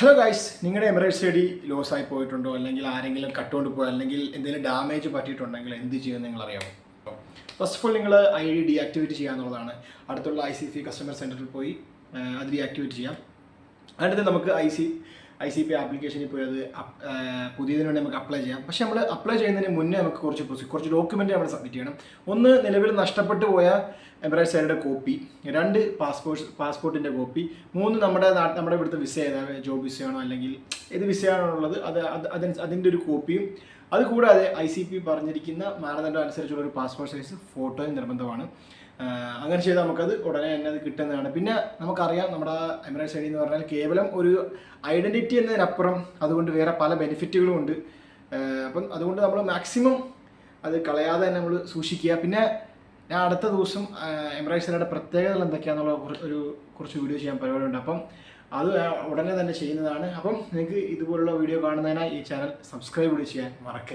Hello guys നിങ്ങളുടെ Emirate study loss ആയി പോയിട്ടുണ്ടോ? അല്ലെങ്കിൽ ആരെങ്കിലും കട്ടുകൊണ്ട് പോയോ? അല്ലെങ്കിൽ എന്തെങ്കിലും ഡാമേജ് പറ്റിയിട്ടുണ്ടെങ്കിൽ എന്ത് ചെയ്യുമെന്ന് നിങ്ങൾ അറിയാമോ ഫസ്റ്റ് ഓഫ് ഓൾ നിങ്ങൾ ഐ ഡി ഡീആക്ടിവേറ്റ് ചെയ്യുക എന്നുള്ളതാണ്. അടുത്തുള്ള ഐ സി സി കസ്റ്റമർ സെന്ററിൽ പോയി അത് ഡീആക്ടിവേറ്റ് ചെയ്യാം. അടുത്ത് നമുക്ക് I C I C P ആപ്ലിക്കേഷനിൽ പോയി അത് പുതിയതിന് വേണ്ടി നമുക്ക് അപ്ലൈ ചെയ്യാം. പക്ഷേ നമ്മൾ അപ്ലൈ ചെയ്യുന്നതിന് മുന്നേ നമുക്ക് കുറച്ച് കുറച്ച് ഡോക്യുമെന്റ് നമ്മൾ സബ്മിറ്റ് ചെയ്യണം. ഒന്ന് നിലവിൽ നഷ്ടപ്പെട്ടു പോയ സൈഡിന്റെ കോപ്പി രണ്ട് പാസ്പോർട്ട് പാസ്പോർട്ടിന്റെ കോപ്പി മൂന്ന് നമ്മുടെ നാട്ട് നമ്മുടെ ഇവിടുത്തെ വിസ ഏതാണ് ജോബ് വിസയാണോ അല്ലെങ്കിൽ ഏത് വിസയാണോ ഉള്ളത് അത് അത് അതിന് അതിന്റെ ഒരു കോപ്പിയും അതുകൂടാതെ ഐ സി പി പറഞ്ഞിരിക്കുന്ന മാനദണ്ഡം അനുസരിച്ചുള്ള ഒരു പാസ്പോർട്ട് സൈസ് ഫോട്ടോയും നിർബന്ധമാണ്. അങ്ങനെ ചെയ്താൽ നമുക്കത് ഉടനെ തന്നെ അത് കിട്ടുന്നതാണ്. പിന്നെ നമുക്കറിയാം നമ്മുടെ എമിറേറ്റ്സ് ഐ എന്ന് പറഞ്ഞാൽ കേവലം ഒരു ഐഡന്റിറ്റി എന്നതിനപ്പുറം അതുകൊണ്ട് വേറെ പല ബെനിഫിറ്റുകളും ഉണ്ട്. അപ്പം അതുകൊണ്ട് നമ്മൾ മാക്സിമം അത് കളയാതെ തന്നെ നമ്മൾ സൂക്ഷിക്കുക. പിന്നെ ഞാൻ അടുത്ത ദിവസം ഐഡിയുടെ പ്രത്യേകതകൾ എന്തൊക്കെയാണെന്നുള്ള ഒരു കുറച്ച് വീഡിയോ ചെയ്യാൻ പരിപാടിയുണ്ട്. അപ്പം അത് ഉടനെ തന്നെ ചെയ്യുന്നതാണ്. അപ്പം നിങ്ങൾക്ക് ഇതുപോലുള്ള വീഡിയോ കാണുന്നതിനായി ഈ ചാനൽ സബ്സ്ക്രൈബ് ചെയ്യാൻ മറക്കരുത്.